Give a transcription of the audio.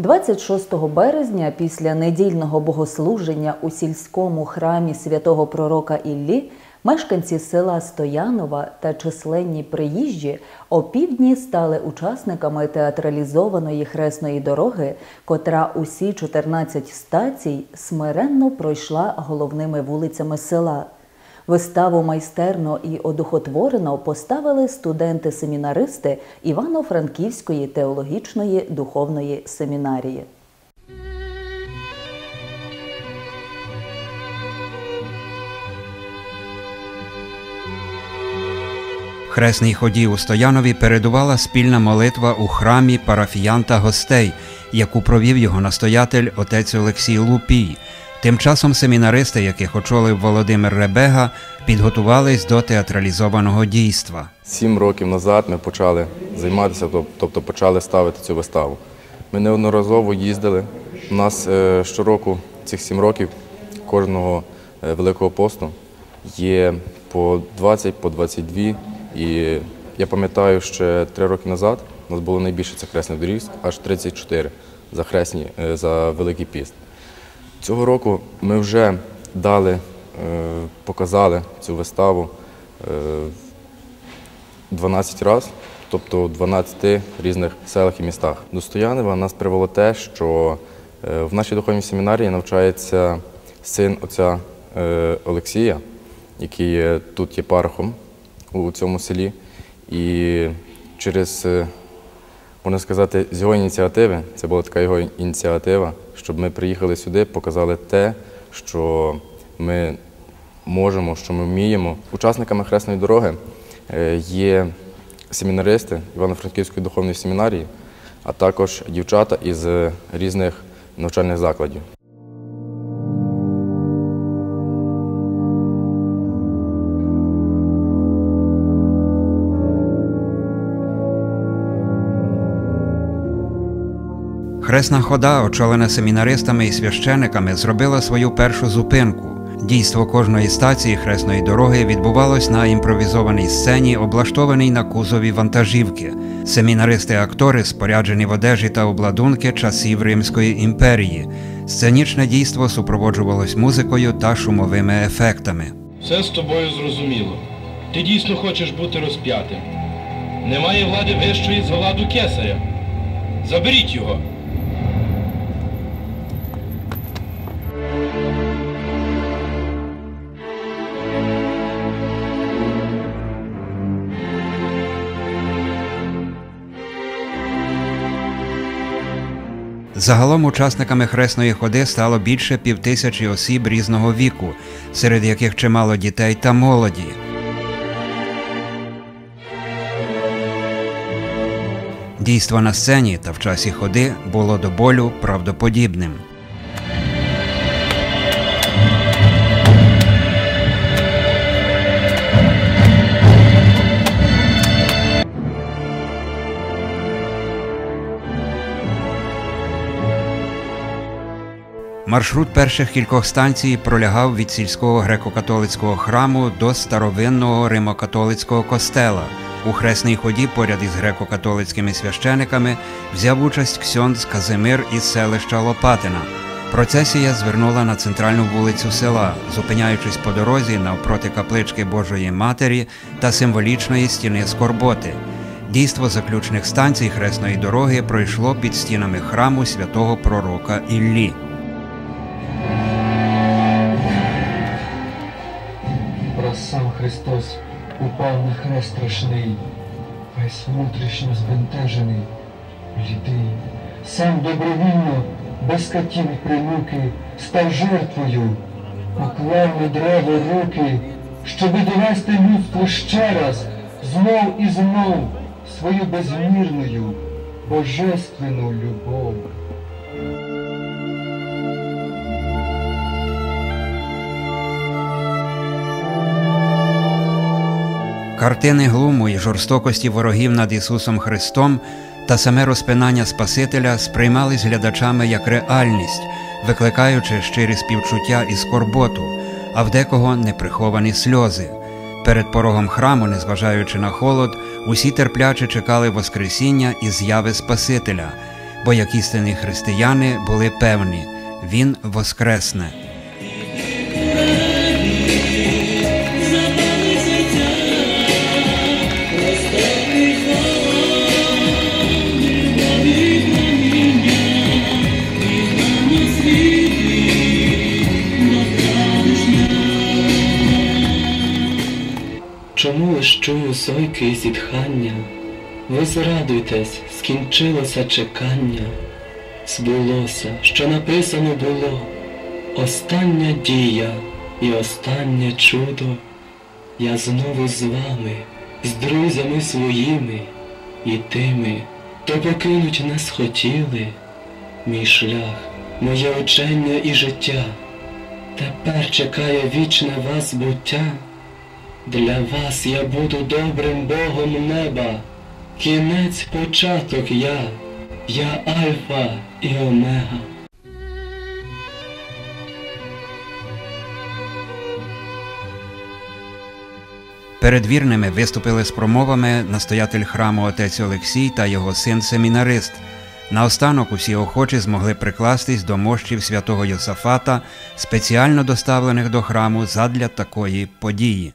26 березня після недільного богослуження у сільському храмі святого пророка Іллі мешканці села Стоянова та численні приїжджі опівдні стали учасниками театралізованої хресної дороги, котра усі 14 стацій смиренно пройшла головними вулицями села. Виставу майстерно і одухотворено поставили студенти-семінаристи Івано-Франківської теологічної духовної семінарії. Хресній ході у Стоянові передувала спільна молитва у храмі парафіян та гостей, яку провів його настоятель отець Олексій Лупій. Тим часом семінаристи, яких очолив Володимир Ребега, підготувались до театралізованого дійства. Сім років назад ми почали займатися, тобто почали ставити цю виставу. Ми неодноразово їздили. У нас е, щороку цих сім років кожного е, Великого посту є по 20, по 22. І я пам'ятаю, ще три роки назад у нас було найбільше цих хресних доріг, аж 34 за хресні, е, за Великий піст. Цього року ми вже дали, е, показали цю виставу е, 12 разів, тобто в 12 різних селах і містах. До Стоянова нас привело те, що е, в нашій духовній семінарії навчається син отця е, Олексія, який тут є парохом у цьому селі. І через, е, можна сказати, з його ініціативи, це була така його ініціатива, щоб ми приїхали сюди, показали те, що ми можемо, що ми вміємо. Учасниками хресної дороги е, є семінаристи Івано-Франківської духовної семінарії, а також дівчата із різних навчальних закладів. Хресна хода, очолена семінаристами і священиками, зробила свою першу зупинку. Дійство кожної стації хресної дороги відбувалось на імпровізованій сцені, облаштованій на кузові вантажівки. Семінаристи-актори споряджені в одежі та обладунки часів Римської імперії. Сценічне дійство супроводжувалось музикою та шумовими ефектами. Все з тобою зрозуміло. Ти дійсно хочеш бути розп'ятим. Немає влади вищої за владу кесаря. Заберіть його. Загалом учасниками хресної ходи стало більше півтисячі осіб різного віку, серед яких чимало дітей та молоді. Дійство на сцені та в часі ходи було до болю правдоподібним. Маршрут перших кількох станцій пролягав від сільського греко-католицького храму до старовинного римо-католицького костела. У хресній ході поряд із греко-католицькими священиками взяв участь ксьондз Казимир із селища Лопатина. Процесія звернула на центральну вулицю села, зупиняючись по дорозі навпроти каплички Божої Матері та символічної стіни Скорботи. Дійство заключних станцій хресної дороги пройшло під стінами храму святого пророка Іллі. Христос упав на хрест страшний, весь внутрішньо збентежений, блідий, сам добровільно, без катів примуки, став жертвою, поклав на древо руки, щоби довести людству ще раз, знов і знов свою безмірною, божественну любов. Картини глуму і жорстокості ворогів над Ісусом Христом та саме розпинання Спасителя сприймались глядачами як реальність, викликаючи щирі співчуття і скорботу, а в декого неприховані сльози. Перед порогом храму, незважаючи на холод, усі терпляче чекали Воскресіння і зяви Спасителя. бо як істинні християни були певні, він воскресне. Чому лиш чую сойки і зітхання? Ви зрадуйтесь, скінчилося чекання. Збулося, що написано було. Остання дія і останнє чудо. Я знову з вами, з друзями своїми і тими, то покинуть не схотіли. Мій шлях, моє учення і життя. Тепер чекає вічне вас буття. Для вас я буду добрим Богом неба, кінець початок я, я Альфа і Омега. Перед вірними виступили з промовами настоятель храму отець Олексій та його син семінарист. Наостанок усі охочі змогли прикластись до мощів святого Йосафата, спеціально доставлених до храму задля такої події.